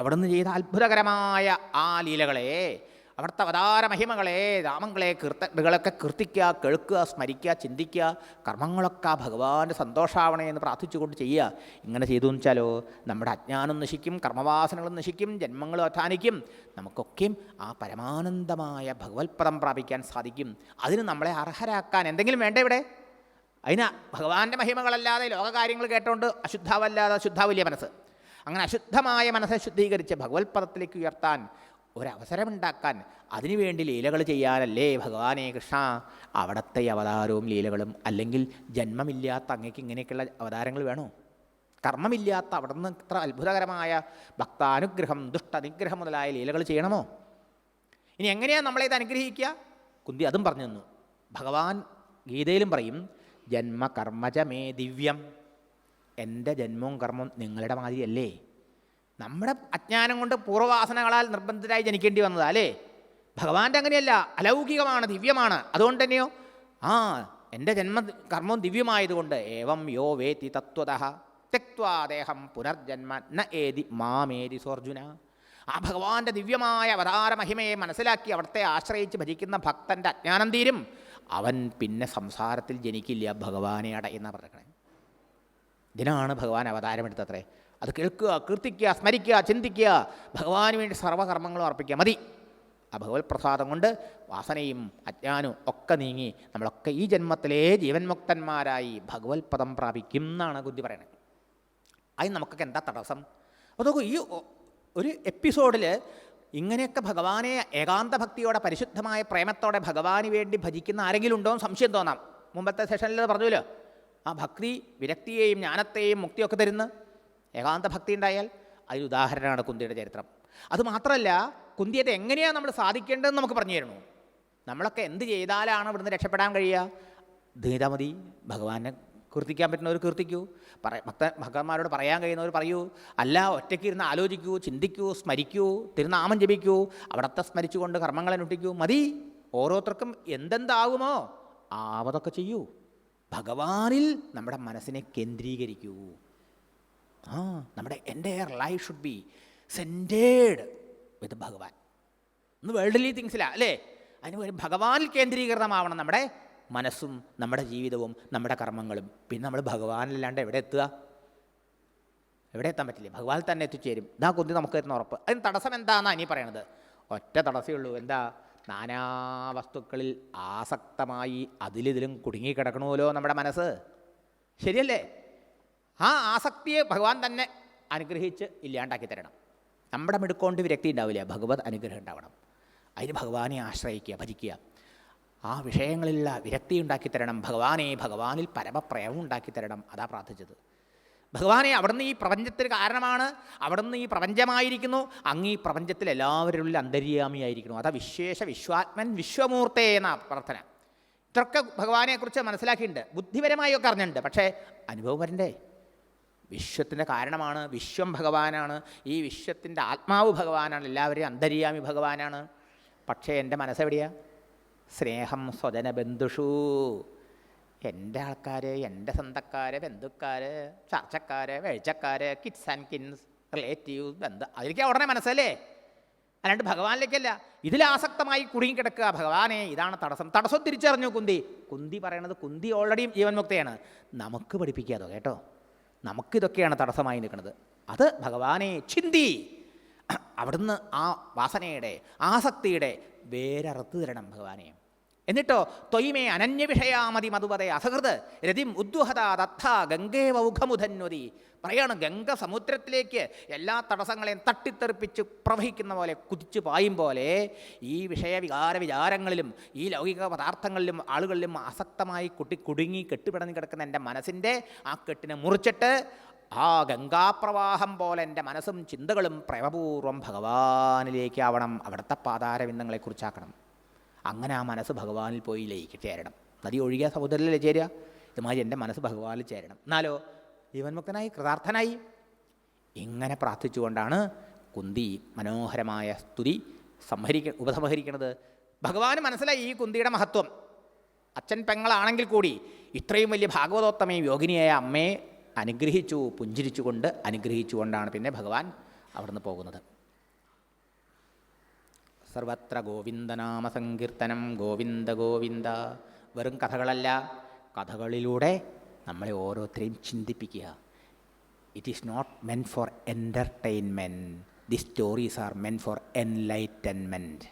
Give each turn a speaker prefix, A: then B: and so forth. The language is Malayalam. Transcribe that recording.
A: അവിടുന്ന് ചെയ്ത അത്ഭുതകരമായ ആ ലീലകളെ അവിടുത്തെ അവതാര മഹിമകളെ രാമങ്ങളെ കീർത്തകളൊക്കെ കീർത്തിക്കുക കേൾക്കുക സ്മരിക്കുക ചിന്തിക്കുക കർമ്മങ്ങളൊക്കെ ഭഗവാന്റെ സന്തോഷാവണേ എന്ന് പ്രാർത്ഥിച്ചുകൊണ്ട് ചെയ്യുക. ഇങ്ങനെ ചെയ്തു എന്ന് വെച്ചാലോ നമ്മുടെ അജ്ഞാനം നശിക്കും കർമ്മവാസനകളും നശിക്കും ജന്മങ്ങൾ അവസാനിക്കും. നമുക്കൊക്കെയും ആ പരമാനന്ദമായ ഭഗവത്പദം പ്രാപിക്കാൻ സാധിക്കും. അതിന് നമ്മളെ അർഹരാക്കാൻ എന്തെങ്കിലും വേണ്ടേ ഇവിടെ? അതിന് ഭഗവാന്റെ മഹിമകളല്ലാതെ ലോകകാര്യങ്ങൾ കേട്ടോണ്ട് അശുദ്ധാവല്ലാതെ അശുദ്ധാവില്ല മനസ്സ്. അങ്ങനെ അശുദ്ധമായ മനസ്സെ ശുദ്ധീകരിച്ച് ഭഗവത്പദത്തിലേക്ക് ഉയർത്താൻ ഒരവസരമുണ്ടാക്കാൻ അതിനുവേണ്ടി ലീലകൾ ചെയ്യാനല്ലേ ഭഗവാനേ കൃഷ്ണ? അവിടത്തെ അവതാരവും ലീലകളും അല്ലെങ്കിൽ ജന്മമില്ലാത്ത അങ്ങേക്ക് ഇങ്ങനെയൊക്കെയുള്ള അവതാരങ്ങൾ വേണോ? കർമ്മമില്ലാത്ത അവിടെ നിന്ന് ഇത്ര അത്ഭുതകരമായ ഭക്താനുഗ്രഹം ദുഷ്ടനിഗ്രഹം മുതലായ ലീലകൾ ചെയ്യണമോ? ഇനി എങ്ങനെയാണ് നമ്മളെ ഇത് അനുഗ്രഹിക്കുക? കുന്തി അതും പറഞ്ഞു തന്നു. ഭഗവാൻ ഗീതയിലും പറയും ജന്മ കർമ്മജ മേ ദിവ്യം. എന്റെ ജന്മവും കർമ്മവും നിങ്ങളുടെ മാതിരിയല്ലേ? നമ്മുടെ അജ്ഞാനം കൊണ്ട് പൂർവവാസനകളാൽ നിർബന്ധിതരായി ജനിക്കേണ്ടി വന്നതാ അല്ലേ? ഭഗവാന്റെ അങ്ങനെയല്ല അലൗകികമാണ് ദിവ്യമാണ്. അതുകൊണ്ട് തന്നെയോ? ആ എന്റെ ജന്മ കർമ്മവും ദിവ്യമായതുകൊണ്ട് ഏവം യോ വേത്തി തത്വത തെക്വാദേഹം പുനർജന്മ ന ഏതി മാമേരി സോർജുന ആ ഭഗവാന്റെ ദിവ്യമായ അവതാര മഹിമയെ മനസ്സിലാക്കി അവിടുത്തെ ആശ്രയിച്ച് ഭജിക്കുന്ന ഭക്തന്റെ അജ്ഞാനം തീരും. അവൻ പിന്നെ സംസാരത്തിൽ ജനിക്കില്ല ഭഗവാനെ അടയെന്ന പറഞ്ഞേ ഇതിനാണ് ഭഗവാൻ അവതാരമെടുത്തത്രേ അത് കേൾക്കുക കീർത്തിക്കുക സ്മരിക്കുക ചിന്തിക്കുക. ഭഗവാന് വേണ്ടി സർവകർമ്മങ്ങളും അർപ്പിക്കുക. മതി. ആ ഭഗവത് പ്രസാദം കൊണ്ട് വാസനയും അജ്ഞാനവും ഒക്കെ നീങ്ങി നമ്മളൊക്കെ ഈ ജന്മത്തിലെ ജീവൻമുക്തന്മാരായി ഭഗവത് പദം പ്രാപിക്കും എന്നാണ് ബുദ്ധി പറയുന്നത്. അതിന് നമുക്കൊക്കെ എന്താ തടസ്സം? അപ്പോൾ നോക്കൂ ഈ ഒരു എപ്പിസോഡിൽ ഇങ്ങനെയൊക്കെ ഭഗവാനെ ഏകാന്ത ഭക്തിയോടെ പരിശുദ്ധമായ പ്രേമത്തോടെ ഭഗവാന് വേണ്ടി ഭജിക്കുന്ന ആരെങ്കിലും ഉണ്ടോ എന്ന് സംശയം തോന്നാം. മുമ്പത്തെ സെഷനിൽ പറഞ്ഞല്ലോ ആ ഭക്തി വിരക്തിയെയും ജ്ഞാനത്തെയും മുക്തിയൊക്കെ തരുന്ന ഏകാന്ത ഭക്തി ഉണ്ടായാൽ അതിന് ഉദാഹരണമാണ് കുന്തിയുടെ ചരിത്രം. അതുമാത്രമല്ല കുന്തിയത് എങ്ങനെയാണ് നമ്മൾ സാധിക്കേണ്ടതെന്ന് നമുക്ക് പറഞ്ഞു തരണു നമ്മളൊക്കെ എന്ത് ചെയ്താലാണ് ഇവിടുന്ന് രക്ഷപ്പെടാൻ കഴിയുക? ധീത മതി ഭഗവാനെ കീർത്തിക്കാൻ പറ്റുന്നവർ കീർത്തിക്കൂ. പറ ഭക്ത ഭക്തന്മാരോട് പറയാൻ കഴിയുന്നവർ പറയൂ. അല്ല ഒറ്റയ്ക്ക് ഇരുന്ന് ആലോചിക്കൂ ചിന്തിക്കൂ സ്മരിക്കൂ തിരുനാമം ജപിക്കൂ അവിടത്തെ സ്മരിച്ചുകൊണ്ട് കർമ്മങ്ങളെ അനുഷ്ഠിക്കൂ മതി. ഓരോരുത്തർക്കും എന്തെന്താകുമോ ആവതൊക്കെ ചെയ്യൂ. ഭഗവാനിൽ നമ്മുടെ മനസ്സിനെ കേന്ദ്രീകരിക്കൂ. ആ നമ്മുടെ എന്റെ life should be centred with Bhagavan. ഒന്ന് വേൾഡ്ലി തിങ്സിലാ അല്ലേ? അതിന് വേണ്ടി ഭഗവാനിൽ കേന്ദ്രീകൃതമാവണം നമ്മുടെ മനസ്സും നമ്മുടെ ജീവിതവും നമ്മുടെ കർമ്മങ്ങളും. പിന്നെ നമ്മൾ ഭഗവാനില്ലാണ്ട് എവിടെ എത്തുക? എവിടെ എത്താൻ പറ്റില്ല. ഭഗവാൻ തന്നെ എത്തിച്ചേരും. ഇതാ കുന്തി നമുക്ക് തരുന്ന ഉറപ്പ്. അതിന് തടസ്സം എന്താണെന്നാണ് ഇനി പറയണത്? ഒറ്റ തടസ്സമേ ഉള്ളൂ. എന്താ? നാനാ വസ്തുക്കളിൽ ആസക്തമായി അതിലിതിലും കുടുങ്ങിക്കിടക്കണമല്ലോ നമ്മുടെ മനസ്സ്. ശരിയല്ലേ? ആ ആസക്തിയെ ഭഗവാൻ തന്നെ അനുഗ്രഹിച്ച് ഇല്ലാണ്ടാക്കി തരണം. നമ്മുടെ മിടുക്കൊണ്ട് വിരക്തി ഉണ്ടാവില്ല. ഭഗവത് അനുഗ്രഹം ഉണ്ടാവണം. അതിന് ഭഗവാനെ ആശ്രയിക്കുക ഭജിക്കുക. ആ വിഷയങ്ങളിലുള്ള വിരക്തി ഉണ്ടാക്കി തരണം. ഭഗവാനെ ഭഗവാനിൽ പരമപ്രേമം ഉണ്ടാക്കി തരണം. അതാ പ്രാർത്ഥിച്ചത്. ഭഗവാനെ അവിടുന്ന് ഈ പ്രപഞ്ചത്തിന് കാരണമാണ്. അവിടുന്ന് ഈ പ്രപഞ്ചമായിരിക്കുന്നു. അങ്ങ് ഈ പ്രപഞ്ചത്തിൽ എല്ലാവരുടെ ഉള്ളിൽ അന്തര്യാമിയായിരിക്കുന്നു. അതാ വിശേഷ വിശ്വാത്മൻ വിശ്വമൂർത്തേ എന്ന പ്രാർത്ഥന. ഇത്രയൊക്കെ ഭഗവാനെക്കുറിച്ച് മനസ്സിലാക്കിയിട്ടുണ്ട്. ബുദ്ധിപരമായി ഒക്കെ അറിഞ്ഞിട്ടുണ്ട്. പക്ഷേ അനുഭവം വരണ്ടേ? വിശ്വത്തിന്റെ കാരണമാണ്. വിശ്വം ഭഗവാനാണ്. ഈ വിശ്വത്തിന്റെ ആത്മാവ് ഭഗവാനാണ്. എല്ലാവരെയും അന്തര്യാമി ഭഗവാനാണ്. പക്ഷേ എന്റെ മനസ്സെവിടെയാണ് സ്നേഹം സ്വജന ബന്ധുഷു എന്റെ ആൾക്കാർ എന്റെ സ്വന്തക്കാർ ബന്ധുക്കാർ ചർച്ചക്കാർ വേഴ്ചക്കാർ കിഡ്സ് ആൻഡ് കിൻസ് റിലേറ്റീവ്സ് ബന്ധ അതിലേക്ക് ഉടനെ മനസ്സല്ലേ? അല്ലാണ്ട് ഭഗവാനിലേക്കല്ല. ഇതിൽ ആസക്തമായി കുടുങ്ങിക്കിടക്കുക ഭഗവാനെ ഇതാണ് തടസ്സം. തടസ്സം തിരിച്ചറിഞ്ഞു കുന്തി. കുന്തി പറയണത് കുന്തി ഓൾറെഡി ജീവൻ മുക്തയാണ്. നമുക്ക് പഠിപ്പിക്കാതോ കേട്ടോ? നമുക്കിതൊക്കെയാണ് തടസ്സമായി നിൽക്കുന്നത്. അത് ഭഗവാനെ ചിന്തി. അവിടുന്ന് ആ വാസനയുടെ ആസക്തിയുടെ വേരറുത്ത് തരണം ഭഗവാനെ. എന്നിട്ടോ ത്വയിമേ അനന്യവിഷയാമതി മധുപതെ അസഹൃത് രതിം ഉദ്വഹത തത്ത ഗംഗേ വൗഖമുധന്വതി പറയാണ് ഗംഗ സമുദ്രത്തിലേക്ക് എല്ലാ തടസ്സങ്ങളെയും തട്ടിത്തെറിപ്പിച്ച് പ്രവഹിക്കുന്ന പോലെ കുതിച്ചു പായും പോലെ ഈ വിഷയവികാര വിചാരങ്ങളിലും ഈ ലൗകിക പദാർത്ഥങ്ങളിലും ആളുകളിലും ആസക്തമായി കുട്ടി കുടുങ്ങി കെട്ടുപിടഞ്ഞ് കിടക്കുന്ന എന്റെ മനസ്സിന്റെ ആ കെട്ടിനെ മുറിച്ചിട്ട് ആ ഗംഗാപ്രവാഹം പോലെ എന്റെ മനസ്സും ചിന്തകളും പ്രേമപൂർവം ഭഗവാനിലേക്ക് ആവണം. അവിടുത്തെ പാതാരവിന്ദങ്ങളെക്കുറിച്ചാക്കണം. അങ്ങനെ ആ മനസ്സ് ഭഗവാനിൽ പോയി ലയിക്ക് ചേരണം. നദി ഒഴുകിയ സമുദ്രത്തിൽ ചേരുക? ഇതുമാതിരി എന്റെ മനസ്സ് ഭഗവാനിൽ ചേരണം. എന്നാലോ ജീവൻമുക്തനായി കൃതാർത്ഥനായി. ഇങ്ങനെ പ്രാർത്ഥിച്ചുകൊണ്ടാണ് കുന്തി മനോഹരമായ സ്തുതി സംഹരിക്ക ഉപസംഹരിക്കുന്നത് ഭഗവാന് മനസ്സിലായി ഈ കുന്തിയുടെ മഹത്വം. അച്ഛൻ പെങ്ങളാണെങ്കിൽ കൂടി ഇത്രയും വലിയ ഭാഗവതോത്തമയും യോഗിനിയായ അമ്മയെ അനുഗ്രഹിച്ചു പുഞ്ചിരിച്ചുകൊണ്ട് അനുഗ്രഹിച്ചുകൊണ്ടാണ് പിന്നെ ഭഗവാൻ അവിടുന്ന് പോകുന്നത്. സർവത്ര ഗോവിന്ദനാമ സങ്കീർത്തനം ഗോവിന്ദ ഗോവിന്ദ. വെറും കഥകളല്ല കഥകളിലൂടെ നമ്മളെ ഓരോരുത്തരെയും ചിന്തിപ്പിക്കുക. It is not meant for entertainment the stories are meant for enlightenment